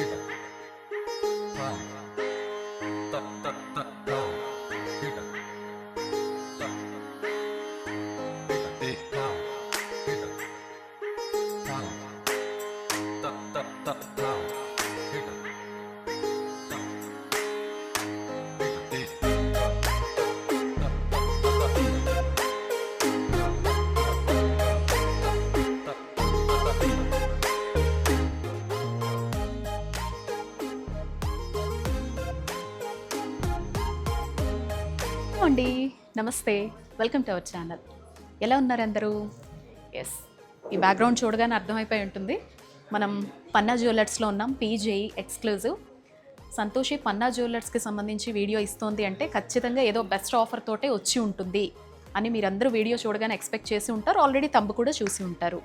అండి నమస్తే. Welcome to our channel ఎలా ఉన్నారు అందరూ? ఎస్ ఈ బ్యాక్గ్రౌండ్ చూడగానే అర్థమైపోయి ఉంటుంది. మనం పన్నా జ్యువెలర్స్లో ఉన్నాం. పీజేఈ ఎక్స్క్లూజివ్ సంతోషి పన్నా జ్యువెలర్స్కి సంబంధించి వీడియో ఇస్తోంది అంటే ఖచ్చితంగా ఏదో బెస్ట్ ఆఫర్ తోటే వచ్చి ఉంటుంది అని మీరందరూ వీడియో చూడగానే ఎక్స్పెక్ట్ చేసి ఉంటారు. ఆల్రెడీ తమ్ము కూడా చూసి ఉంటారు.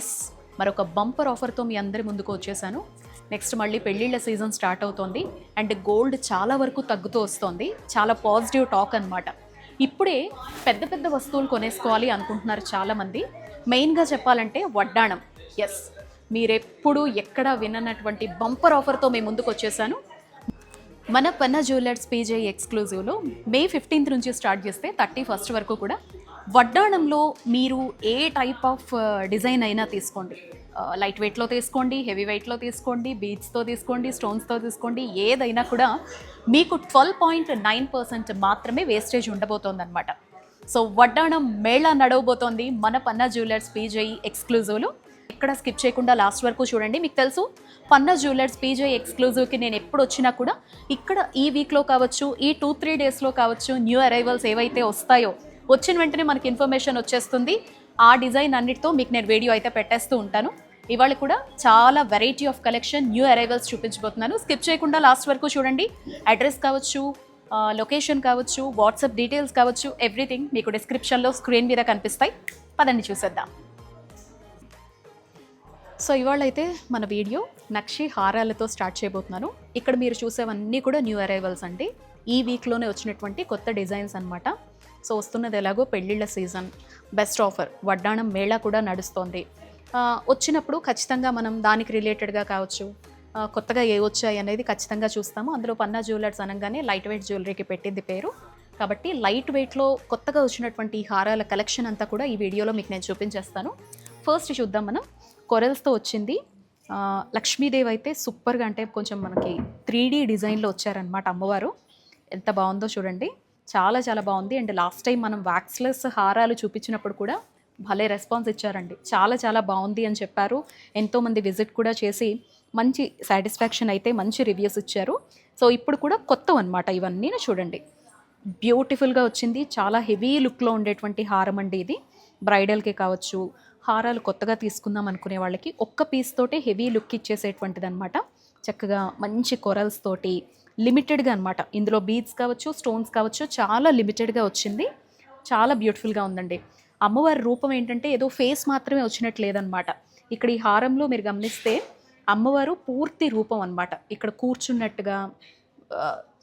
ఎస్ మరొక బంపర్ ఆఫర్తో మీ అందరి ముందుకు వచ్చేసాను. నెక్స్ట్ మళ్ళీ పెళ్ళిళ్ళ సీజన్ స్టార్ట్ అవుతోంది. అండ్ గోల్డ్ చాలా వరకు తగ్గుతూ వస్తోంది. చాలా పాజిటివ్ టాక్ అన్నమాట. ఇప్పుడే పెద్ద పెద్ద వస్తువులు కొనేసుకోవాలి అనుకుంటున్నారు చాలామంది. మెయిన్గా చెప్పాలంటే వడ్డాణం. ఎస్ మీరెప్పుడు ఎక్కడ విననటువంటి బంపర్ ఆఫర్తో మేము ముందుకు వచ్చేసాను మన పన్నా జ్యువెలర్స్ పీజే ఎక్స్క్లూజివ్లో మే ఫిఫ్టీన్త్ నుంచి స్టార్ట్ చేస్తే థర్టీ ఫస్ట్ వరకు కూడా వడ్డాణంలో మీరు ఏ టైప్ ఆఫ్ డిజైన్ అయినా తీసుకోండి. లైట్ వెయిట్లో తీసుకోండి హెవీ వెయిట్లో తీసుకోండి బీచ్తో తీసుకోండి స్టోన్స్తో తీసుకోండి ఏదైనా కూడా మీకు ట్వెల్వ్ పాయింట్ నైన్ పర్సెంట్ మాత్రమే వేస్టేజ్ ఉండబోతోంది అనమాట సో వడ్డాణం మేళ నడవబోతోంది. మన పన్నా జ్యువెలర్స్ పీజేఈ ఎక్స్క్లూజివ్లు ఎక్కడ స్కిప్ చేయకుండా లాస్ట్ వరకు చూడండి మీకు తెలుసు. పన్నా జ్యువెలర్స్ పీజే ఎక్స్క్లూజివ్కి నేను ఎప్పుడు వచ్చినా కూడా ఇక్కడ ఈ వీక్లో కావచ్చు ఈ టూ త్రీ డేస్లో కావచ్చు న్యూ అరైవల్స్ ఏవైతే వస్తాయో వచ్చిన వెంటనే మనకి ఇన్ఫర్మేషన్ వచ్చేస్తుంది. ఆ డిజైన్ అన్నిటితో మీకు నేను వీడియో అయితే పెట్టేస్తూ ఉంటాను. ఇవాళ కూడా చాలా variety of collection new arrivals చూపించబోతున్నాను. స్కిప్ చేయకుండా లాస్ట్ వరకు చూడండి. అడ్రస్ కావచ్చు లొకేషన్ కావచ్చు వాట్సాప్ డీటెయిల్స్ కావచ్చు ఎవ్రీథింగ్ మీకు డిస్క్రిప్షన్లో స్క్రీన్ మీద కనిపిస్తాయి. పదండి చూసేద్దాం. సో ఇవాళ అయితే మన వీడియో నక్షి హారాలతో స్టార్ట్ చేయబోతున్నాను. ఇక్కడ మీరు చూసేవన్నీ కూడా న్యూ అరైవల్స్ అండి. ఈ వీక్లోనే వచ్చినటువంటి కొత్త డిజైన్స్ అనమాట సో వస్తున్నది ఎలాగో పెళ్ళిళ్ళ సీజన్ బెస్ట్ ఆఫర్. వడ్డాణం మేళా కూడా నడుస్తోంది. వచ్చినప్పుడు ఖచ్చితంగా మనం దానికి రిలేటెడ్గా కావచ్చు. కొత్తగా ఏ వచ్చాయి అనేది ఖచ్చితంగా చూస్తాము. అందులో పన్నా జ్యువెలర్స్ అనగానే లైట్ వెయిట్ జ్యువెలరీకి పెట్టింది పేరు. కాబట్టి లైట్ వెయిట్లో కొత్తగా వచ్చినటువంటి ఈ హారాల కలెక్షన్ అంతా కూడా ఈ వీడియోలో మీకు నేను చూపించేస్తాను. ఫస్ట్ చూద్దాం మనం. కొరల్స్తో వచ్చింది. లక్ష్మీదేవి అయితే సూపర్గా అంటే కొంచెం మనకి త్రీ డీ డిజైన్లో వచ్చారనమాట అమ్మవారు. ఎంత బాగుందో చూడండి. చాలా చాలా బాగుంది. అండ్ లాస్ట్ టైం మనం వ్యాక్స్లెస్ హారాలు చూపించినప్పుడు కూడా భలే రెస్పాన్స్ ఇచ్చారండి. చాలా చాలా బాగుంది అని చెప్పారు. ఎంతోమంది విజిట్ కూడా చేసి మంచి సాటిస్ఫాక్షన్ అయితే మంచి రివ్యూస్ ఇచ్చారు. సో ఇప్పుడు కూడా కొత్త అనమాట ఇవన్నీ చూడండి. బ్యూటిఫుల్గా వచ్చింది. చాలా హెవీ లుక్లో ఉండేటువంటి హారం అండి ఇది. బ్రైడల్కి కావచ్చు హారాలు కొత్తగా తీసుకుందాం అనుకునే వాళ్ళకి ఒక్క పీస్ తోటే హెవీ లుక్ ఇచ్చేసేటువంటిది అనమాట చక్కగా మంచి కొరల్స్ తోటి లిమిటెడ్గా అనమాట ఇందులో బీడ్స్ కావచ్చు స్టోన్స్ కావచ్చు చాలా లిమిటెడ్గా వచ్చింది. చాలా బ్యూటిఫుల్గా ఉందండి. అమ్మవారి రూపం ఏంటంటే ఏదో ఫేస్ మాత్రమే వచ్చినట్టు లేదనమాట ఇక్కడ ఈ హారంలో మీరు గమనిస్తే అమ్మవారు పూర్తి రూపం అన్నమాట. ఇక్కడ కూర్చున్నట్టుగా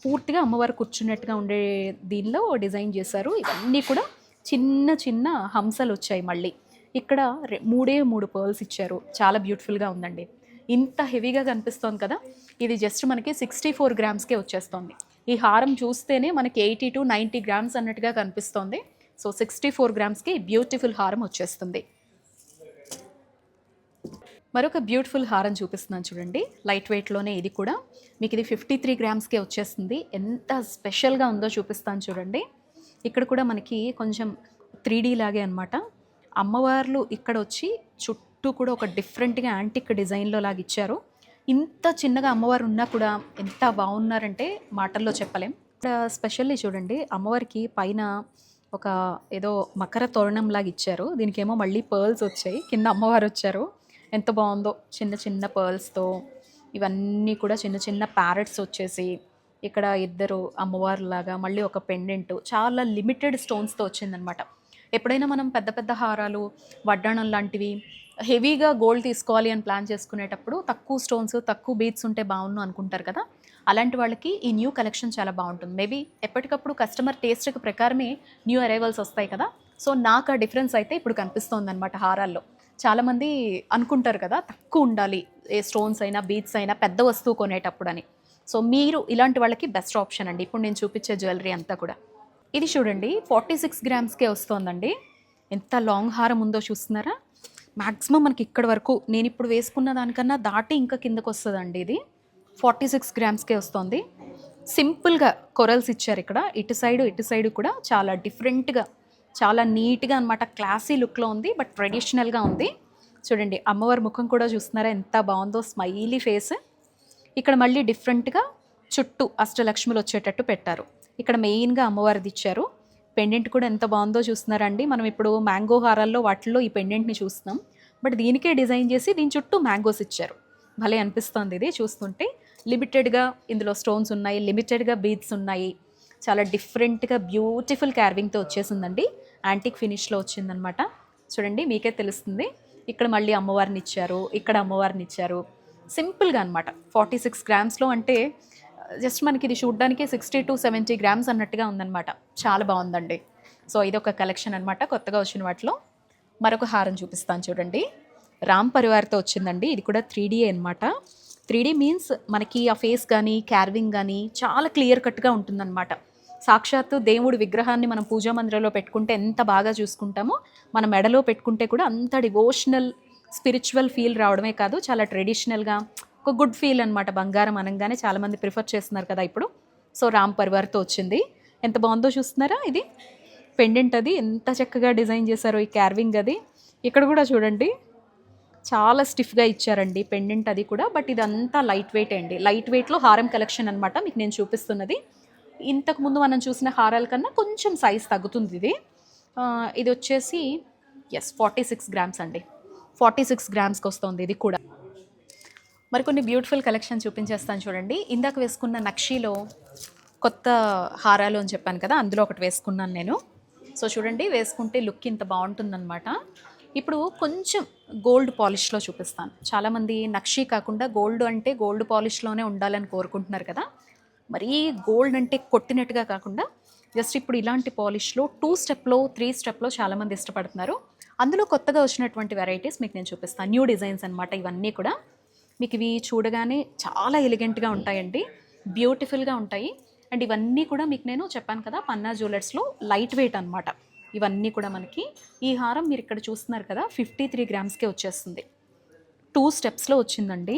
పూర్తిగా అమ్మవారు కూర్చున్నట్టుగా ఉండే దీనిలో డిజైన్ చేశారు. ఇవన్నీ కూడా చిన్న చిన్న హంసలు వచ్చాయి మళ్ళీ. ఇక్కడ రె- మూడే మూడు పర్ల్స్ ఇచ్చారు. చాలా బ్యూటిఫుల్గా ఉందండి. ఇంత హెవీగా కనిపిస్తోంది కదా ఇది జస్ట్ మనకి సిక్స్టీ ఫోర్ గ్రామ్స్కే వచ్చేస్తుంది. ఈ హారం చూస్తేనే మనకి ఎయిటీ టు నైంటీ గ్రామ్స్ అన్నట్టుగా కనిపిస్తోంది. సో సిక్స్టీ ఫోర్ గ్రామ్స్కి బ్యూటిఫుల్ హారం వచ్చేస్తుంది. మరొక బ్యూటిఫుల్ హారం చూపిస్తున్నాను చూడండి. లైట్ వెయిట్లోనే ఇది కూడా. మీకు ఇది ఫిఫ్టీ త్రీ గ్రామ్స్కే వచ్చేస్తుంది. ఎంత స్పెషల్గా ఉందో చూపిస్తాను చూడండి. ఇక్కడ కూడా మనకి కొంచెం త్రీ డీ లాగే అనమాట అమ్మవార్లు ఇక్కడ వచ్చి చుట్టూ చుట్టూ కూడా ఒక డిఫరెంట్గా యాంటిక్ డిజైన్లో లాగా ఇచ్చారు. ఇంత చిన్నగా అమ్మవారు ఉన్నా కూడా ఎంత బాగున్నారంటే మాటల్లో చెప్పలేం. ఇక్కడ స్పెషల్లీ చూడండి అమ్మవారికి పైన ఒక ఏదో మకర తోరణం లాగా ఇచ్చారు. దీనికేమో మళ్ళీ పర్ల్స్ వచ్చాయి. కింద అమ్మవారు వచ్చారు. ఎంత బాగుందో చిన్న చిన్న పర్ల్స్తో ఇవన్నీ కూడా చిన్న చిన్న ప్యారెట్స్ వచ్చేసి ఇక్కడ ఇద్దరు అమ్మవారులాగా మళ్ళీ ఒక పెండెంట్ చాలా లిమిటెడ్ స్టోన్స్తో వచ్చిందనమాట. ఎప్పుడైనా మనం పెద్ద పెద్ద హారాలు వడ్డాణం లాంటివి హెవీగా గోల్డ్ తీసుకోవాలి అని ప్లాన్ చేసుకునేటప్పుడు తక్కువ స్టోన్స్ తక్కువ బీట్స్ ఉంటే బాగుండు అనుకుంటారు కదా. అలాంటి వాళ్ళకి ఈ న్యూ కలెక్షన్ చాలా బాగుంటుంది. మేబీ ఎప్పటికప్పుడు కస్టమర్ టేస్ట్కి ప్రకారమే న్యూ అరైవల్స్ వస్తాయి కదా. సో నాకు ఆ డిఫరెన్స్ అయితే ఇప్పుడు కనిపిస్తోంది అనమాట హారాల్లో చాలామంది అనుకుంటారు కదా తక్కువ ఉండాలి ఏ స్టోన్స్ అయినా బీట్స్ అయినా పెద్ద వస్తువు కొనేటప్పుడు అని. సో మీరు ఇలాంటి వాళ్ళకి బెస్ట్ ఆప్షన్ అండి. ఇప్పుడు నేను చూపించే జ్యువెలరీ అంతా కూడా. ఇది చూడండి ఫార్టీ సిక్స్ గ్రామ్స్కే వస్తుందండి. ఎంత లాంగ్ హారం ఉందో చూస్తున్నారా? మ్యాక్సిమం మనకి ఇక్కడ వరకు నేను ఇప్పుడు వేసుకున్న దానికన్నా దాటి ఇంకా కిందకు వస్తుందండి ఇది. ఫార్టీ సిక్స్ గ్రామ్స్కే వస్తుంది. సింపుల్గా కొరల్స్ ఇచ్చారు ఇక్కడ. ఇటు సైడ్ ఇటు సైడ్ కూడా చాలా డిఫరెంట్గా చాలా నీట్గా అనమాట క్లాసీ లుక్లో ఉంది బట్ ట్రెడిషనల్గా ఉంది. చూడండి అమ్మవారి ముఖం కూడా చూస్తున్నారా ఎంత బాగుందో స్మైలీ ఫేస్. ఇక్కడ మళ్ళీ డిఫరెంట్గా చుట్టూ అష్టలక్ష్ములు వచ్చేటట్టు పెట్టారు. ఇక్కడ మెయిన్గా అమ్మవారిది ఇచ్చారు. పెండెంట్ కూడా ఎంత బాగుందో చూస్తున్నారండి. మనం ఇప్పుడు మ్యాంగో హారాల్లో వాటిల్లో ఈ పెండెంట్ని చూస్తున్నాం. బట్ దీనికే డిజైన్ చేసి దీని చుట్టూ మ్యాంగోస్ ఇచ్చారు. భలే అనిపిస్తుంది ఇది చూస్తుంటే. లిమిటెడ్గా ఇందులో స్టోన్స్ ఉన్నాయి లిమిటెడ్గా బీడ్స్ ఉన్నాయి. చాలా డిఫరెంట్గా బ్యూటిఫుల్ క్యార్వింగ్తో వచ్చేసిందండి. యాంటిక్ ఫినిష్లో వచ్చిందనమాట. చూడండి మీకే తెలుస్తుంది. ఇక్కడ మళ్ళీ అమ్మవారిని ఇచ్చారు ఇక్కడ అమ్మవారిని ఇచ్చారు. సింపుల్గా అనమాట. ఫార్టీ సిక్స్ గ్రామ్స్లో అంటే జస్ట్ మనకి ఇది చూడడానికి సిక్స్టీ టు సెవెంటీ గ్రామ్స్ అన్నట్టుగా ఉందన్నమాట. చాలా బాగుందండి. సో ఇది ఒక కలెక్షన్ అనమాట కొత్తగా వచ్చిన వాటిలో మరొక హారం చూపిస్తాను చూడండి. రామ్ పరివార్తో వచ్చిందండి. ఇది కూడా త్రీ డీ అనమాట త్రీ డీ మీన్స్ మనకి ఆ ఫేస్ కానీ క్యార్వింగ్ కానీ చాలా క్లియర్ కట్గా ఉంటుందన్నమాట. సాక్షాత్తు దేవుడి విగ్రహాన్ని మనం పూజా మందిరంలో పెట్టుకుంటే ఎంత బాగా చూసుకుంటామో మన మెడలో పెట్టుకుంటే కూడా అంత డివోషనల్ స్పిరిచువల్ ఫీల్ రావడమే కాదు. చాలా ట్రెడిషనల్గా ఒక గుడ్ ఫీల్ అనమాట బంగారం అనగానే చాలామంది ప్రిఫర్ చేస్తున్నారు కదా ఇప్పుడు. సో రామ్ పరివార్తో వచ్చింది. ఎంత బాగుందో చూస్తున్నారా ఇది? పెండెంట్ అది. ఎంత చక్కగా డిజైన్ చేశారో ఈ క్యార్వింగ్ అది. ఇక్కడ కూడా చూడండి. చాలా స్టిఫ్గా ఇచ్చారండి పెండెంట్ అది కూడా. బట్ ఇదంతా లైట్ వెయిట్ అండి. లైట్ వెయిట్లో హారం కలెక్షన్ అనమాట మీకు నేను చూపిస్తున్నది. ఇంతకుముందు మనం చూసిన హారాల కన్నా కొంచెం సైజ్ తగ్గుతుంది ఇది. ఇది వచ్చేసి ఎస్ ఫార్టీ సిక్స్ గ్రామ్స్ అండి. ఫార్టీ సిక్స్ గ్రామ్స్కి వస్తుంది ఇది కూడా. మరికొన్ని బ్యూటిఫుల్ కలెక్షన్ చూపించేస్తాను చూడండి. ఇందాక వేసుకున్న నక్షీలో కొత్త హారాలు అని చెప్పాను కదా అందులో ఒకటి వేసుకున్నాను నేను. సో చూడండి వేసుకుంటే లుక్ ఇంత బాగుంటుందన్నమాట. ఇప్పుడు కొంచెం గోల్డ్ పాలిష్లో చూపిస్తాను. చాలామంది నక్షీ కాకుండా గోల్డ్ అంటే గోల్డ్ పాలిష్లోనే ఉండాలని కోరుకుంటున్నారు కదా. మరీ గోల్డ్ అంటే కొట్టినట్టుగా కాకుండా జస్ట్ ఇప్పుడు ఇలాంటి పాలిష్లో టూ స్టెప్లో త్రీ స్టెప్లో చాలామంది ఇష్టపడుతున్నారు. అందులో కొత్తగా వచ్చినటువంటి వెరైటీస్ మీకు నేను చూపిస్తాను. న్యూ డిజైన్స్ అనమాట ఇవన్నీ కూడా. మీకు ఇవి చూడగానే చాలా ఎలిగెంట్గా ఉంటాయండి. బ్యూటిఫుల్గా ఉంటాయి. అండ్ ఇవన్నీ కూడా మీకు నేను చెప్పాను కదా పన్నా జ్యువెలర్స్లో లైట్ వెయిట్ అనమాట ఇవన్నీ కూడా మనకి. ఈ హారం మీరు ఇక్కడ చూస్తున్నారు కదా ఫిఫ్టీ త్రీ గ్రామ్స్కే వచ్చేస్తుంది. టూ స్టెప్స్లో వచ్చిందండి.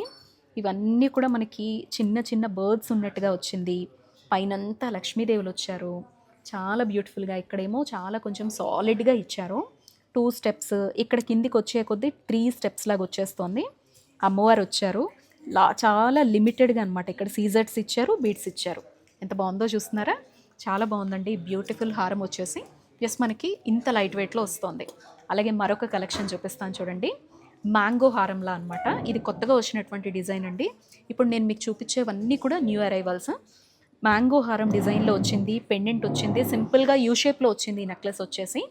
ఇవన్నీ కూడా మనకి చిన్న చిన్న బర్డ్స్ ఉన్నట్టుగా వచ్చింది. పైనంతా లక్ష్మీదేవులు వచ్చారు. చాలా బ్యూటిఫుల్గా ఇక్కడేమో చాలా కొంచెం సాలిడ్గా ఇచ్చారు. టూ స్టెప్స్ ఇక్కడ కిందికి వచ్చే కొద్దీ త్రీ స్టెప్స్ లాగా వచ్చేస్తుంది. అమ్మవారు వచ్చారు లా చాలా లిమిటెడ్గా అనమాట ఇక్కడ సీజర్స్ ఇచ్చారు బీడ్స్ ఇచ్చారు. ఎంత బాగుందో చూస్తున్నారా? చాలా బాగుందండి బ్యూటిఫుల్ హారం వచ్చేసి. జస్ట్ మనకి ఇంత లైట్ వెయిట్లో వస్తుంది. అలాగే మరొక కలెక్షన్ చూపిస్తాను చూడండి. మ్యాంగో హారంలా అనమాట ఇది కొత్తగా వచ్చినటువంటి డిజైన్ అండి. ఇప్పుడు నేను మీకు చూపించేవన్నీ కూడా న్యూ అరైవల్స్. మ్యాంగో హారం డిజైన్లో వచ్చింది పెండెంట్ వచ్చింది సింపుల్గా యూ షేప్లో వచ్చింది ఈ నెక్లెస్ వచ్చేసి.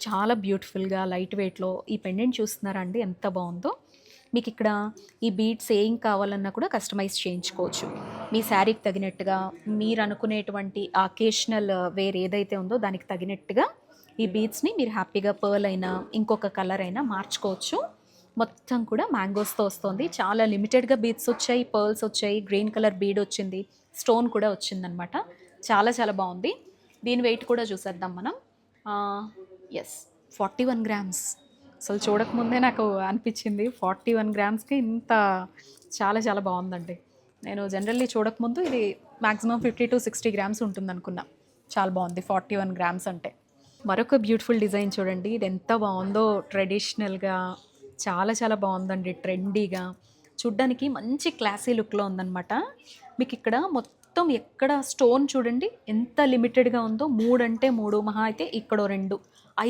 చాలా బ్యూటిఫుల్గా లైట్ వెయిట్లో. ఈ పెండెంట్ చూస్తున్నారా అండి? ఎంత బాగుందో. మీకు ఇక్కడ ఈ బీట్స్ ఏం కావాలన్నా కూడా కస్టమైజ్ చేయించుకోవచ్చు. మీ శారీకి తగినట్టుగా మీరు అనుకునేటువంటి అకేషనల్ వేర్ ఏదైతే ఉందో దానికి తగినట్టుగా ఈ బీట్స్ని మీరు హ్యాపీగా పర్ల్ అయినా ఇంకొక కలర్ అయినా మార్చుకోవచ్చు. మొత్తం కూడా మ్యాంగోస్తో వస్తుంది. చాలా లిమిటెడ్గా బీట్స్ వచ్చాయి పర్ల్స్ వచ్చాయి గ్రీన్ కలర్ బీడ్ వచ్చింది స్టోన్ కూడా వచ్చిందనమాట చాలా చాలా బాగుంది. దీని వెయిట్ కూడా చూసేద్దాం మనం. ఎస్ ఫార్టీ వన్ గ్రామ్స్ అసలు చూడకముందే నాకు అనిపించింది. ఫార్టీ వన్ గ్రామ్స్కి ఇంత చాలా చాలా బాగుందండి. నేను జనరల్లీ చూడకముందు ఇది maximum fifty to sixty grams ఉంటుంది అనుకున్నా చాలా బాగుంది. ఫార్టీ వన్ గ్రామ్స్ అంటే. మరొక బ్యూటిఫుల్ డిజైన్ చూడండి. ఇది ఎంత బాగుందో ట్రెడిషనల్గా చాలా చాలా బాగుందండి. ట్రెండీగా చూడ్డానికి మంచి క్లాసీ లుక్లో ఉందన్నమాట. మీకు ఇక్కడ మొత్తం ఎక్కడ స్టోన్ చూడండి. ఎంత లిమిటెడ్గా ఉందో. మూడు అంటే మూడు మహా అయితే ఇక్కడ రెండు.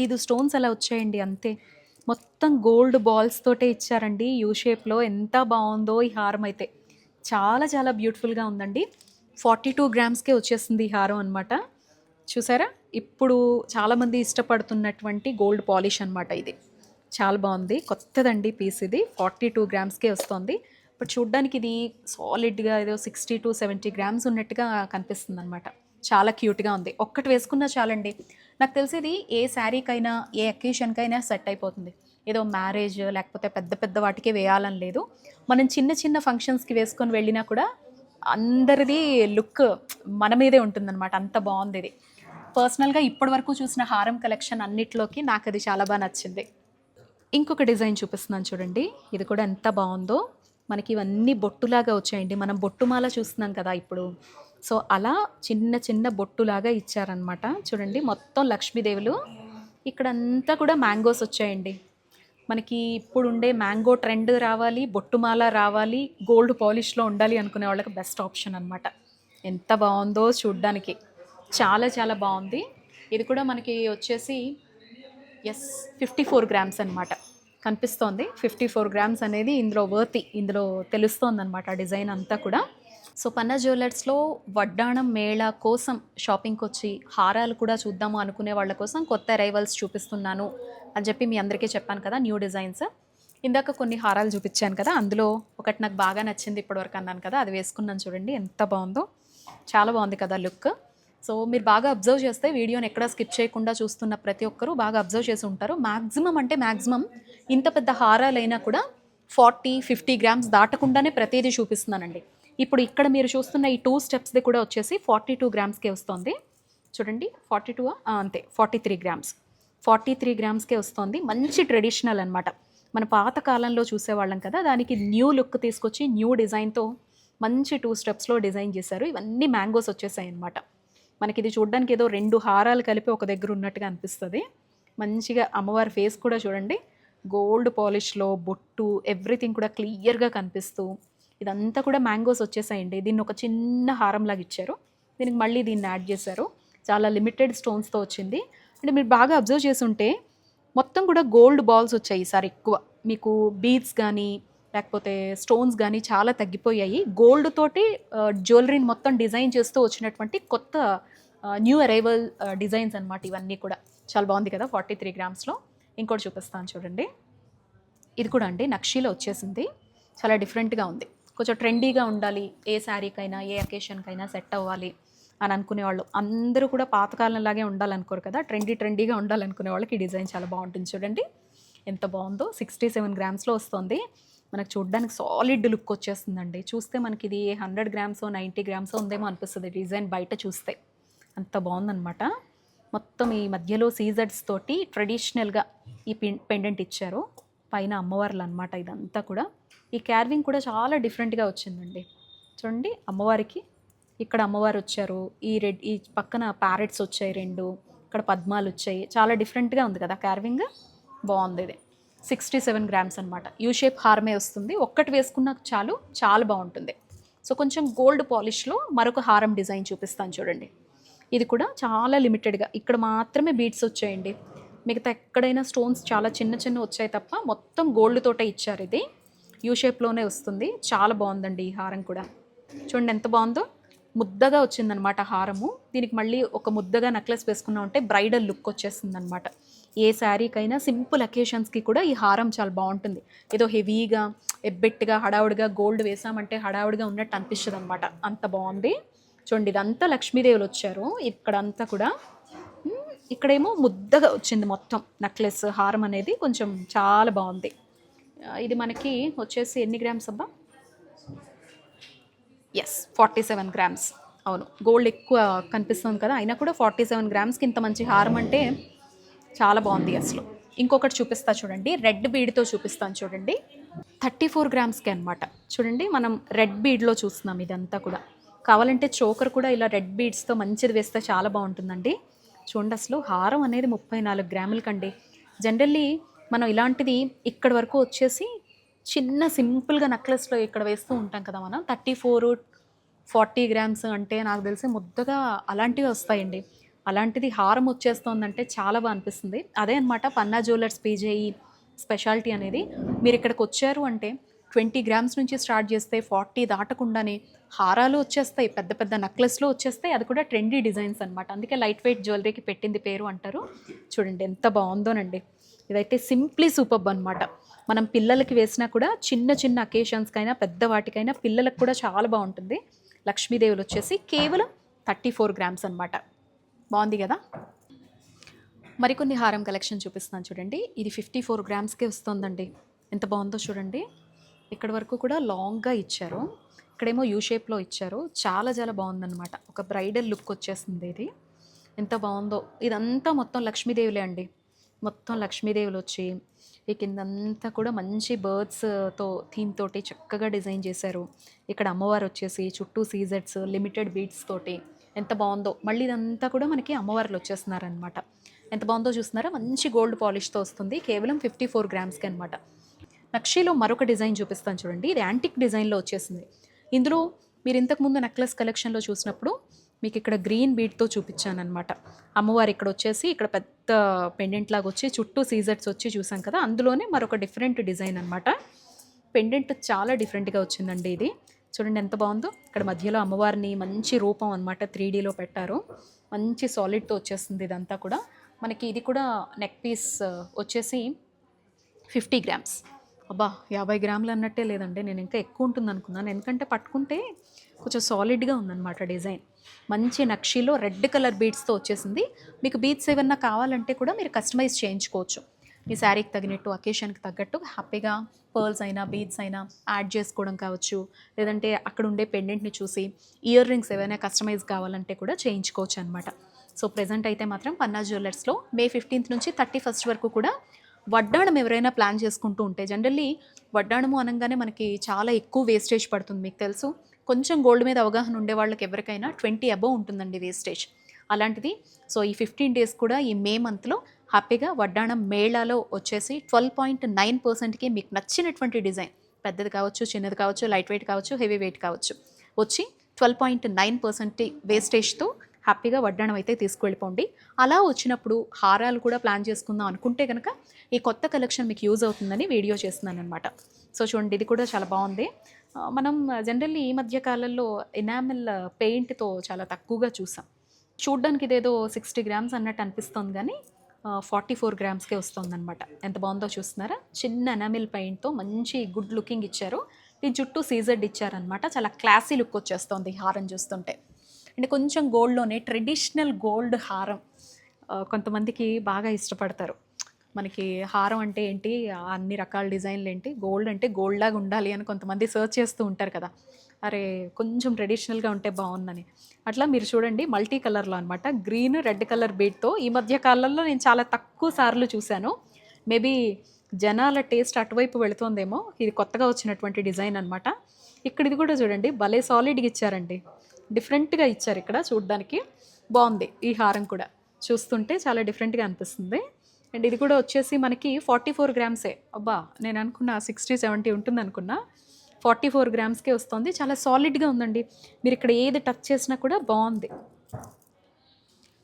ఐదు స్టోన్స్ అలా వచ్చాయండి అంతే. మొత్తం గోల్డ్ బాల్స్ తోటే ఇచ్చారండి. యూ షేప్లో ఎంత బాగుందో ఈ హారం అయితే. చాలా చాలా బ్యూటిఫుల్గా ఉందండి. ఫార్టీ టూ గ్రామ్స్కే వచ్చేసింది ఈ హారం అనమాట చూసారా? ఇప్పుడు చాలామంది ఇష్టపడుతున్నటువంటి గోల్డ్ పాలిష్ అనమాట ఇది. చాలా బాగుంది. కొత్తదండి పీస్ ఇది. ఫార్టీ టూ గ్రామ్స్కే వస్తుంది. బట్ చూడ్డానికి ఇది సాలిడ్గా ఏదో సిక్స్టీ టు సెవెంటీ గ్రామ్స్ ఉన్నట్టుగా కనిపిస్తుంది అనమాట చాలా క్యూట్గా ఉంది. ఒక్కటి వేసుకున్నా చాలండి. నాకు తెలిసేది ఏ శారీకైనా ఏ అకేషన్కైనా సెట్ అయిపోతుంది. ఏదో మ్యారేజ్ లేకపోతే పెద్ద పెద్ద వాటికే వేయాలని లేదు. మనం చిన్న చిన్న ఫంక్షన్స్కి వేసుకొని వెళ్ళినా కూడా అందరిది లుక్ మన మీదే ఉంటుందన్నమాట. అంత బాగుంది ఇది పర్సనల్గా ఇప్పటి వరకు చూసిన హారం కలెక్షన్ అన్నిట్లోకి నాకు అది చాలా బాగా నచ్చింది. ఇంకొక డిజైన్ చూపిస్తున్నాను చూడండి. ఇది కూడా ఎంత బాగుందో. మనకి ఇవన్నీ బొట్టులాగా వచ్చాయండి. మనం బొట్టుమాల చూస్తున్నాం కదా ఇప్పుడు. సో అలా చిన్న చిన్న బొట్టులాగా ఇచ్చారనమాట చూడండి మొత్తం లక్ష్మీదేవులు. ఇక్కడంతా కూడా మ్యాంగోస్ వచ్చాయండి. మనకి ఇప్పుడు ఉండే మ్యాంగో ట్రెండ్ రావాలి బొట్టుమాల రావాలి గోల్డ్ పాలిష్లో ఉండాలి అనుకునే వాళ్ళకి బెస్ట్ ఆప్షన్ అనమాట ఎంత బాగుందో చూడ్డానికి. చాలా చాలా బాగుంది. ఇది కూడా మనకి వచ్చేసి ఎస్ ఫిఫ్టీ ఫోర్ గ్రామ్స్ అనమాట కనిపిస్తోంది. ఫిఫ్టీ ఫోర్ గ్రామ్స్ అనేది ఇందులో వర్తి ఇందులో తెలుస్తోంది అనమాట డిజైన్ అంతా కూడా. సో పన్నా జ్యువెలర్స్లో వడ్డాణం మేళా కోసం షాపింగ్కి వచ్చి హారాలు కూడా చూద్దాము అనుకునే వాళ్ళ కోసం కొత్త అరైవల్స్ చూపిస్తున్నాను అని చెప్పి మీ అందరికీ చెప్పాను కదా న్యూ డిజైన్స్. ఇందాక కొన్ని హారాలు చూపించాను కదా అందులో ఒకటి నాకు బాగా నచ్చింది ఇప్పటివరకు అన్నాను కదా అది వేసుకున్నాను చూడండి ఎంత బాగుందో. చాలా బాగుంది కదా లుక్. సో మీరు బాగా అబ్జర్వ్ చేస్తే వీడియోని ఎక్కడ స్కిప్ చేయకుండా చూస్తున్న ప్రతి ఒక్కరూ బాగా అబ్జర్వ్ చేసి ఉంటారు. మ్యాక్సిమం అంటే మ్యాక్సిమం ఇంత పెద్ద హారాలైనా కూడా ఫార్టీ ఫిఫ్టీ గ్రామ్స్ దాటకుండానే ప్రతిదీ చూపిస్తున్నానండి. ఇప్పుడు ఇక్కడ మీరు చూస్తున్న ఈ టూ స్టెప్స్ది కూడా వచ్చేసి ఫార్టీ టూ గ్రామ్స్కే వస్తుంది. చూడండి ఫార్టీ టూ అంతే forty three grams forty three గ్రామ్స్కే వస్తుంది. మంచి ట్రెడిషనల్ అనమాట మన పాత కాలంలో చూసేవాళ్ళం కదా దానికి న్యూ లుక్ తీసుకొచ్చి న్యూ డిజైన్తో మంచి టూ స్టెప్స్లో డిజైన్ చేశారు. ఇవన్నీ మ్యాంగోస్ వచ్చేసాయి అనమాట మనకి ఇది చూడడానికి ఏదో రెండు హారాలు కలిపి ఒక దగ్గర ఉన్నట్టుగా అనిపిస్తుంది. మంచిగా అమ్మవారి ఫేస్ కూడా చూడండి. గోల్డ్ పాలిష్లో బొట్టు ఎవ్రీథింగ్ కూడా క్లియర్గా కనిపిస్తూ ఇదంతా కూడా మ్యాంగోస్ వచ్చేసాయండి. దీన్ని ఒక చిన్న హారంలాగా ఇచ్చారు. దీనికి మళ్ళీ దీన్ని యాడ్ చేశారు. చాలా లిమిటెడ్ స్టోన్స్తో వచ్చింది. అంటే మీరు బాగా అబ్జర్వ్ చేసుంటే మొత్తం కూడా గోల్డ్ బాల్స్ వచ్చాయి ఈసారి ఎక్కువ. మీకు బీడ్స్ కానీ లేకపోతే స్టోన్స్ కానీ చాలా తగ్గిపోయాయి. గోల్డ్ తోటి జ్యువెలరీని మొత్తం డిజైన్ చేస్తూ వచ్చినటువంటి కొత్త న్యూ అరైవల్ డిజైన్స్ అన్నమాట ఇవన్నీ కూడా. చాలా బాగుంది కదా ఫార్టీ త్రీ గ్రామ్స్లో. ఇంకోటి చూపిస్తాను చూడండి. ఇది కూడా అండి నక్షీలో వచ్చేసింది. చాలా డిఫరెంట్గా ఉంది. కొంచెం ట్రెండీగా ఉండాలి. ఏ శారీకైనా ఏ అకేషన్కైనా సెట్ అవ్వాలి అని అనుకునే వాళ్ళు అందరూ కూడా పాతకాలంలాగే ఉండాలనుకోరు కదా. ట్రెండీ ట్రెండీగా ఉండాలనుకునే వాళ్ళకి ఈ డిజైన్ చాలా బాగుంటుంది. చూడండి ఎంత బాగుందో. సిక్స్టీ సెవెన్ గ్రామ్స్లో వస్తుంది. మనకు చూడడానికి సాలిడ్ లుక్ వచ్చేస్తుందండి. చూస్తే మనకి ఇది హండ్రెడ్ గ్రామ్స్ నైంటీ గ్రామ్స్ ఉందేమో అనిపిస్తుంది డిజైన్ బయట చూస్తే. అంత బాగుందనమాట మొత్తం ఈ మధ్యలో సీజర్స్ తోటి ట్రెడిషనల్గా ఈ పెండెంట్ ఇచ్చారు. పైన అమ్మవార్లు అనమాట ఇదంతా కూడా. ఈ క్యార్వింగ్ కూడా చాలా డిఫరెంట్గా వచ్చిందండి. చూడండి అమ్మవారికి. ఇక్కడ అమ్మవారు వచ్చారు. ఈ రెడ్ ఈ పక్కన ప్యారెట్స్ వచ్చాయి రెండు. ఇక్కడ పద్మాలు వచ్చాయి. చాలా డిఫరెంట్గా ఉంది కదా క్యార్వింగ్ బాగుంది ఇది. సిక్స్టీ సెవెన్ గ్రామ్స్ అనమాట యూ షేప్ హారమే వస్తుంది. ఒక్కటి వేసుకున్న చాలు చాలా బాగుంటుంది. సో కొంచెం గోల్డ్ పాలిష్లో మరొక హారం డిజైన్ చూపిస్తాను చూడండి. ఇది కూడా చాలా లిమిటెడ్గా ఇక్కడ మాత్రమే బీట్స్ వచ్చాయండి. మిగతా ఎక్కడైనా స్టోన్స్ చాలా చిన్న చిన్న వచ్చాయి తప్ప మొత్తం గోల్డ్ తోటే ఇచ్చారు ఇది. యూ షేప్లోనే వస్తుంది. చాలా బాగుందండి ఈ హారం కూడా. చూడండి ఎంత బాగుందో. ముద్దగా వచ్చిందనమాట హారము. దీనికి మళ్ళీ ఒక ముద్దగా నెక్లెస్ వేసుకున్నా ఉంటే బ్రైడల్ లుక్ వచ్చేస్తుంది అనమాట ఏ శారీకైనా సింపుల్ అకేషన్స్కి కూడా ఈ హారం చాలా బాగుంటుంది. ఏదో హెవీగా ఎబ్బెట్టుగా హడావుడిగా గోల్డ్ వేసామంటే హడావుడిగా ఉన్నట్టు అనిపిస్తుంది అనమాట అంత బాగుంది. చూడండి ఇదంతా లక్ష్మీదేవులు వచ్చారు. ఇక్కడంతా కూడా ఇక్కడేమో ముద్దగా వచ్చింది మొత్తం నెక్లెస్ హారం అనేది కొంచెం చాలా బాగుంది. ఇది మనకి వచ్చేసి ఎన్ని గ్రామ్స్ అబ్బా? ఎస్ ఫార్టీ సెవెన్ గ్రామ్స్ అవును గోల్డ్ ఎక్కువ కనిపిస్తుంది కదా అయినా కూడా ఫార్టీ సెవెన్ గ్రామ్స్కి ఇంత మంచి హారం అంటే చాలా బాగుంది అసలు. ఇంకొకటి చూపిస్తా చూడండి రెడ్ బీడ్తో చూపిస్తాను చూడండి. థర్టీ ఫోర్ గ్రామ్స్కి అనమాట చూడండి మనం రెడ్ బీడ్లో చూస్తున్నాం ఇదంతా కూడా. కావాలంటే చోకర్ కూడా ఇలా రెడ్ బీడ్స్తో మంచిది వేస్తే చాలా బాగుంటుందండి. చూడండి అసలు హారం అనేది ముప్పై నాలుగు గ్రాముల కండి. జనరల్లీ మనం ఇలాంటిది ఇక్కడ వరకు వచ్చేసి చిన్న సింపుల్గా నెక్లెస్లో ఇక్కడ వేస్తూ ఉంటాం కదా మనం. థర్టీ ఫోర్ ఫార్టీ గ్రామ్స్ అంటే నాకు తెలిసి ముద్దగా అలాంటివి వస్తాయండి. అలాంటిది హారం వచ్చేస్తోందంటే చాలా బాగా అనిపిస్తుంది. అదే అనమాట పన్నా జ్యువెలర్స్ పీజేఈ స్పెషాలిటీ అనేది. మీరు ఇక్కడికి వచ్చారు అంటే ట్వంటీ గ్రామ్స్ నుంచి స్టార్ట్ చేస్తే ఫార్టీ దాటకుండానే హారాలు వచ్చేస్తాయి పెద్ద పెద్ద నెక్లెస్లు వచ్చేస్తాయి. అది కూడా ట్రెండీ డిజైన్స్ అనమాట అందుకే లైట్ వెయిట్ జ్యువెలరీకి పెట్టింది పేరు అంటారు. చూడండి ఎంత బాగుందోనండి. ఇదైతే సింప్లీ సూపర్బ్ అనమాట మనం పిల్లలకి వేసినా కూడా చిన్న చిన్న అకేషన్స్కైనా పెద్ద వాటికైనా పిల్లలకు కూడా చాలా బాగుంటుంది. లక్ష్మీదేవులు వచ్చేసి కేవలం థర్టీ ఫోర్ గ్రామ్స్ అనమాట బాగుంది కదా? మరికొన్ని హారం కలెక్షన్ చూపిస్తున్నాను చూడండి. ఇది ఫిఫ్టీ ఫోర్ గ్రామ్స్కే వస్తుందండి. ఎంత బాగుందో చూడండి. ఇక్కడ వరకు కూడా లాంగ్గా ఇచ్చారు. ఇక్కడేమో యూ షేప్లో ఇచ్చారు. చాలా చాలా బాగుందన్నమాట. ఒక బ్రైడల్ లుక్ వచ్చేసింది ఇది. ఎంత బాగుందో. ఇదంతా మొత్తం లక్ష్మీదేవులే అండి. మొత్తం లక్ష్మీదేవులు వచ్చి ఈ కిందంతా కూడా మంచి బర్డ్స్తో థీమ్ తోటి చక్కగా డిజైన్ చేశారు. ఇక్కడ అమ్మవారు వచ్చేసి చుట్టూ సీజెట్స్ లిమిటెడ్ బీట్స్ తోటి ఎంత బాగుందో. మళ్ళీ ఇదంతా కూడా మనకి అమ్మవార్లు వచ్చేస్తున్నారనమాట ఎంత బాగుందో చూస్తున్నారా? మంచి గోల్డ్ పాలిష్తో వస్తుంది. కేవలం ఫిఫ్టీ ఫోర్ గ్రామ్స్కి అనమాట నక్షీలో మరొక డిజైన్ చూపిస్తాను చూడండి. ఇది యాంటిక్ డిజైన్లో వచ్చేసింది. ఇందులో మీరు ఇంతకుముందు నెక్లెస్ కలెక్షన్లో చూసినప్పుడు మీకు ఇక్కడ గ్రీన్ బీట్తో చూపించాను అనమాట అమ్మవారు ఇక్కడ వచ్చేసి ఇక్కడ పెద్ద పెండెంట్ లాగా వచ్చి చుట్టూ సీజర్స్ వచ్చి చూసాం కదా అందులోనే మరొక డిఫరెంట్ డిజైన్ అనమాట పెండెంట్ చాలా డిఫరెంట్గా వచ్చిందండి ఇది. చూడండి ఎంత బాగుందో. ఇక్కడ మధ్యలో అమ్మవారిని మంచి రూపం అనమాట త్రీ డీలో పెట్టారు. మంచి సాలిడ్తో వచ్చేస్తుంది ఇదంతా కూడా. మనకి ఇది కూడా నెక్ పీస్ వచ్చేసి ఫిఫ్టీ గ్రామ్స్. అబ్బా యాభై గ్రాములు అన్నట్టే లేదండి. నేను ఇంకా ఎక్కువ ఉంటుంది అనుకున్నాను ఎందుకంటే పట్టుకుంటే కొంచెం సాలిడ్గా ఉందన్నమాట డిజైన్. మంచి నక్షీలో రెడ్ కలర్ బీడ్స్తో వచ్చేసింది. మీకు బీడ్స్ ఏమన్నా కావాలంటే కూడా మీరు కస్టమైజ్ చేయించుకోవచ్చు. మీ శారీకి తగినట్టు అకేషన్కి తగ్గట్టు హ్యాపీగా పర్ల్స్ అయినా బీడ్స్ అయినా యాడ్ చేసుకోవడం కావచ్చు. లేదంటే అక్కడ ఉండే పెండెంట్ని చూసి ఇయర్ రింగ్స్ ఏవైనా కస్టమైజ్ కావాలంటే కూడా చేయించుకోవచ్చు అనమాట సో ప్రజెంట్ అయితే మాత్రం పన్నా జ్యువెలర్స్లో మే ఫిఫ్టీన్త్ నుంచి థర్టీ ఫస్ట్ వరకు కూడా వడ్డాణం ఎవరైనా ప్లాన్ చేసుకుంటూ ఉంటే జనరల్లీ వడ్డాణము అనగానే మనకి చాలా ఎక్కువ వేస్టేజ్ పడుతుంది మీకు తెలుసు. కొంచెం గోల్డ్ మీద అవగాహన ఉండే వాళ్ళకి ఎవరికైనా ట్వంటీ అబవ్ ఉంటుందండి వేస్టేజ్ అలాంటిది సో ఈ ఫిఫ్టీన్ డేస్ కూడా ఈ మే మంత్లో హ్యాపీగా వడ్డాణం మేళాలో వచ్చేసి ట్వెల్వ్ పాయింట్ నైన్ పర్సెంట్కి మీకు నచ్చినటువంటి డిజైన్ పెద్దది కావచ్చు చిన్నది కావచ్చు లైట్ వెయిట్ కావచ్చు హెవీ వెయిట్ కావచ్చు. వచ్చి ట్వెల్వ్ పాయింట్ నైన్ పర్సెంట్ వేస్టేజ్తో హ్యాపీగా వడ్డాణం అయితే తీసుకువెళ్ళిపోండి. అలా వచ్చినప్పుడు హారాలు కూడా ప్లాన్ చేసుకుందాం అనుకుంటే కనుక ఈ కొత్త కలెక్షన్ మీకు యూజ్ అవుతుందని వీడియో చేస్తున్నాను అనమాట సో చూడండి ఇది కూడా చాలా బాగుంది. మనం జనరల్లీ ఈ మధ్య కాలంలో ఎనామిల్ పెయింట్తో చాలా తక్కువగా చూసాం. చూడ్డానికి ఇదేదో సిక్స్టీ గ్రామ్స్ అన్నట్టు అనిపిస్తుంది కానీ ఫార్టీ ఫోర్ గ్రామ్స్కే వస్తుందన్నమాట. ఎంత బాగుందో చూస్తున్నారా? చిన్న ఎనామిల్ పెయింట్తో మంచి గుడ్ లుకింగ్ ఇచ్చారు. ఈ జుట్టు సీజర్డ్ ఇచ్చారనమాట చాలా క్లాసీ లుక్ వచ్చేస్తుంది హారం చూస్తుంటే. అంటే కొంచెం గోల్డ్లోనే ట్రెడిషనల్ గోల్డ్ హారం కొంతమందికి బాగా ఇష్టపడతారు. మనకి హారం అంటే ఏంటి అన్ని రకాల డిజైన్లు ఏంటి గోల్డ్ అంటే గోల్డ్ లాగా ఉండాలి అని కొంతమంది సర్చ్ చేస్తూ ఉంటారు కదా. అరే కొంచెం ట్రెడిషనల్గా ఉంటే బాగుందని. అట్లా మీరు చూడండి మల్టీ కలర్లో అనమాట గ్రీన్ రెడ్ కలర్ బీట్తో ఈ మధ్య కాలంలో నేను చాలా తక్కువ సార్లు చూశాను. మేబీ జనాల టేస్ట్ అటువైపు వెళుతోందేమో ఇది కొత్తగా వచ్చినటువంటి డిజైన్ అనమాట ఇక్కడ ఇది కూడా చూడండి భలే సాలిడ్గా ఇచ్చారండి. డిఫరెంట్గా ఇచ్చారు ఇక్కడ చూడడానికి. బాగుంది ఈ హారం కూడా. చూస్తుంటే చాలా డిఫరెంట్గా అనిపిస్తుంది. అండ్ ఇది కూడా వచ్చేసి మనకి ఫార్టీ ఫోర్ గ్రామ్సే. అబ్బా నేను అనుకున్న సిక్స్టీ సెవెంటీ ఉంటుంది అనుకున్నా ఫార్టీ ఫోర్ గ్రామ్స్కే వస్తుంది. చాలా సాలిడ్గా ఉందండి. మీరు ఇక్కడ ఏది టచ్ చేసినా కూడా బాగుంది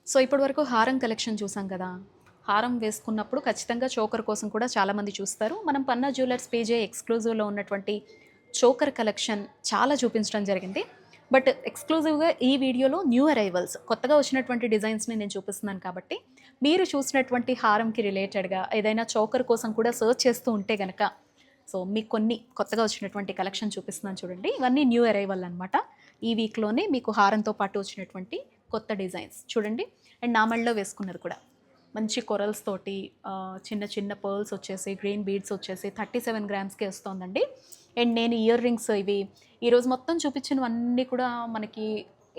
సో ఇప్పటి వరకు హారం కలెక్షన్ చూసాం కదా. హారం వేసుకున్నప్పుడు ఖచ్చితంగా చోకర్ కోసం కూడా చాలామంది చూస్తారు. మనం పన్నా జ్యువెలర్స్ పేజే ఎక్స్క్లూజివ్లో ఉన్నటువంటి చోకర్ కలెక్షన్ చాలా చూపించడం జరిగింది. బట్ ఎక్స్క్లూజివ్గా ఈ వీడియోలో న్యూ అరైవల్స్ కొత్తగా వచ్చినటువంటి డిజైన్స్ని నేను చూపిస్తున్నాను కాబట్టి మీరు చూసినటువంటి హారంకి రిలేటెడ్గా ఏదైనా చోకర్ కోసం కూడా సర్చ్ చేస్తూ ఉంటే కనుక సో మీకు కొన్ని కొత్తగా వచ్చినటువంటి కలెక్షన్ చూపిస్తున్నాను చూడండి. ఇవన్నీ న్యూ అరైవల్ అనమాట ఈ వీక్లోనే మీకు హారంతో పాటు వచ్చినటువంటి కొత్త డిజైన్స్ చూడండి. అండ్ నామళ్ళలో వేసుకున్నది కూడా. మంచి కొరల్స్ తోటి చిన్న చిన్న పర్ల్స్ వచ్చేసి గ్రీన్ బీడ్స్ వచ్చేసి థర్టీ సెవెన్ గ్రామ్స్కే వస్తుందండి. అండ్ నేను ఇయర్ రింగ్స్ ఇవి. ఈరోజు మొత్తం చూపించినవన్నీ కూడా మనకి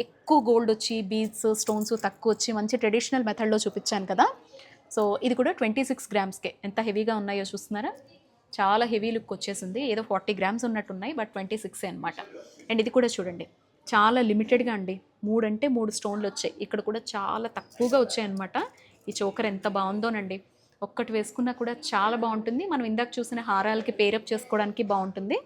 ఎక్కువ గోల్డ్ వచ్చి బీడ్స్ స్టోన్స్ తక్కువ వచ్చి మంచి ట్రెడిషనల్ మెథడ్లో చూపించాను కదా. సో ఇది కూడా ట్వంటీ సిక్స్ గ్రామ్స్కే ఎంత హెవీగా ఉన్నాయో చూస్తున్నారా? చాలా హెవీ లుక్ వచ్చేసింది. ఏదో ఫార్టీ గ్రామ్స్ ఉన్నట్టున్నాయి బట్ ట్వంటీ సిక్స్ అనమాట అండ్ ఇది కూడా చూడండి. చాలా లిమిటెడ్గా అండి. మూడంటే మూడు స్టోన్లు వచ్చాయి. ఇక్కడ కూడా చాలా తక్కువగా వచ్చాయి అనమాట ఈ చోకర్ ఎంత బాగుందోనండి. ఒక్కటి వేసుకున్నా కూడా చాలా బాగుంటుంది. మనం ఇందాక చూసిన హారాలకి పేరప్ చేసుకోవడానికి బాగుంటుంది.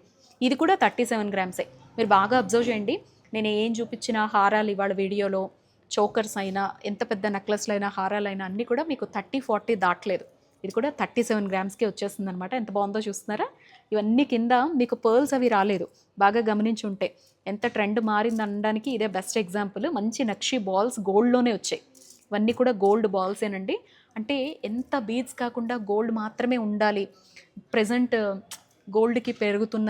ఇది కూడా థర్టీ సెవెన్ గ్రామ్సే. మీరు బాగా అబ్జర్వ్ చేయండి. నేను ఏం చూపించిన హారాలు ఇవాళ వీడియోలో? చోకర్స్ అయినా ఎంత పెద్ద నెక్లెస్లు అయినా హారాలైనా అన్నీ కూడా మీకు థర్టీ ఫార్టీ దాటలేదు. ఇది కూడా థర్టీ సెవెన్ గ్రామ్స్కి వచ్చేస్తుంది అనమాట ఎంత బాగుందో చూస్తున్నారా? ఇవన్నీ కింద మీకు పర్ల్స్ అవి రాలేదు. బాగా గమనించి ఉంటే ఎంత ట్రెండ్ మారింది అనడానికి ఇదే బెస్ట్ ఎగ్జాంపుల్ మంచి నక్షి బాల్స్ గోల్డ్లోనే వచ్చాయి. ఇవన్నీ కూడా గోల్డ్ బాల్సేనండి అంటే ఎంత బీడ్స్ కాకుండా గోల్డ్ మాత్రమే ఉండాలి. ప్రజెంట్ గోల్డ్కి పెరుగుతున్న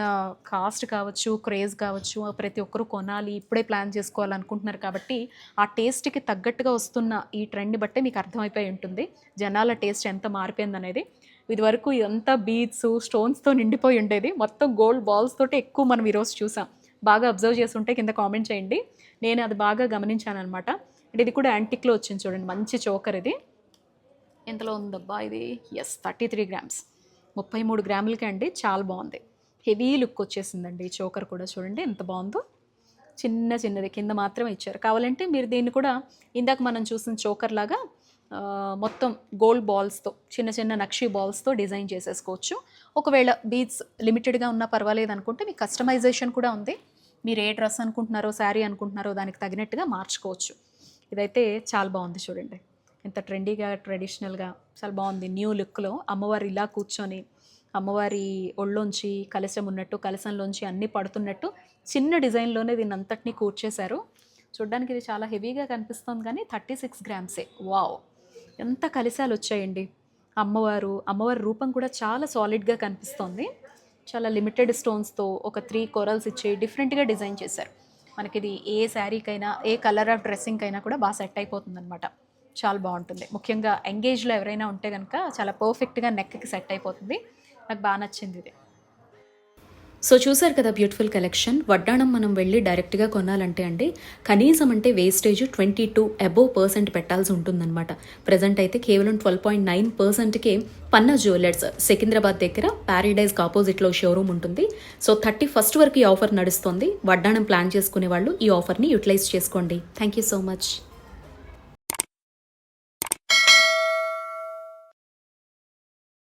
కాస్ట్ కావచ్చు క్రేజ్ కావచ్చు ప్రతి ఒక్కరూ కొనాలి ఇప్పుడే ప్లాన్ చేసుకోవాలనుకుంటున్నారు కాబట్టి ఆ టేస్ట్కి తగ్గట్టుగా వస్తున్న ఈ ట్రెండ్ బట్టే మీకు అర్థమైపోయి ఉంటుంది. జనాల టేస్ట్ ఎంత మారిపోయింది అనేది ఇదివరకు ఇదంతా బీడ్స్ స్టోన్స్తో నిండిపోయి ఉండేది. మొత్తం గోల్డ్ బాల్స్ తోటి ఎక్కువ మనం ఈరోజు చూసాం. బాగా అబ్జర్వ్ చేస్తుంటే కింద కామెంట్ చేయండి. నేను అది బాగా గమనించాను అనమాట అంటే ఇది కూడా యాంటిక్లో వచ్చింది చూడండి. మంచి చోకర్ ఇది. ఎంతలో ఉందబ్బా ఇది? ఎస్ థర్టీ త్రీ గ్రామ్స్ ముప్పై మూడు గ్రాములకే అండి చాలా బాగుంది. హెవీ లుక్ వచ్చేసిందండి చోకర్ కూడా చూడండి ఎంత బాగుందో. చిన్న చిన్నది కింద మాత్రమే ఇచ్చారు. కావాలంటే మీరు దీన్ని కూడా ఇందాక మనం చూసిన చోకర్ లాగా మొత్తం గోల్డ్ బాల్స్తో చిన్న చిన్న నక్షి బాల్స్తో డిజైన్ చేసేసుకోవచ్చు. ఒకవేళ బీడ్స్ లిమిటెడ్గా ఉన్నా పర్వాలేదు అనుకుంటే మీకు కస్టమైజేషన్ కూడా ఉంది. మీరు ఏ డ్రెస్ అనుకుంటున్నారో శారీ అనుకుంటున్నారో దానికి తగినట్టుగా మార్చుకోవచ్చు. ఇదైతే చాలా బాగుంది చూడండి. ఎంత ట్రెండీగా ట్రెడిషనల్గా చాలా బాగుంది. న్యూ లుక్లో అమ్మవారు ఇలా కూర్చొని అమ్మవారి ఒళ్ళోంచి కలశం ఉన్నట్టు కలశంలోంచి అన్నీ పడుతున్నట్టు చిన్న డిజైన్లోనే దీన్ని అంతటినీ కూర్చేశారు. చూడ్డానికి ఇది చాలా హెవీగా కనిపిస్తుంది కానీ థర్టీ సిక్స్ గ్రామ్సే. వావ్! ఎంత కలిశాలు వచ్చాయండి. అమ్మవారు అమ్మవారి రూపం కూడా చాలా సాలిడ్గా కనిపిస్తోంది. చాలా లిమిటెడ్ స్టోన్స్తో ఒక త్రీ కొరల్స్ ఇచ్చి డిఫరెంట్గా డిజైన్ చేశారు. మనకి ఇది ఏ శారీకైనా ఏ కలర్ ఆఫ్ డ్రెస్సింగ్కైనా కూడా బాగా సెట్ అయిపోతుంది అనమాట చాలా బాగుంటుంది. ముఖ్యంగా ఎంగేజ్లో ఎవరైనా ఉంటే కనుక చాలా పర్ఫెక్ట్గా నెక్కి సెట్ అయిపోతుంది. నాకు బాగా నచ్చింది ఇది. సో చూసారు కదా బ్యూటిఫుల్ కలెక్షన్. వడ్డాణం మనం వెళ్ళి డైరెక్ట్గా కొనాలంటే అండి కనీసం అంటే wastage twenty two above percent పెట్టాల్సి ఉంటుందన్నమాట. ప్రజెంట్ అయితే కేవలం ట్వెల్వ్ పాయింట్ నైన్ పర్సెంట్కే పన్నా జ్యువెలర్స్ సికింద్రాబాద్ దగ్గర ప్యారడైజ్కి ఆపోజిట్లో షోరూమ్ ఉంటుంది. సో థర్టీ ఫస్ట్ వరకు ఈ ఆఫర్ నడుస్తుంది. వడ్డాణం ప్లాన్ చేసుకునే వాళ్ళు ఈ ఆఫర్ని యూటిలైజ్ చేసుకోండి. Thank you so much.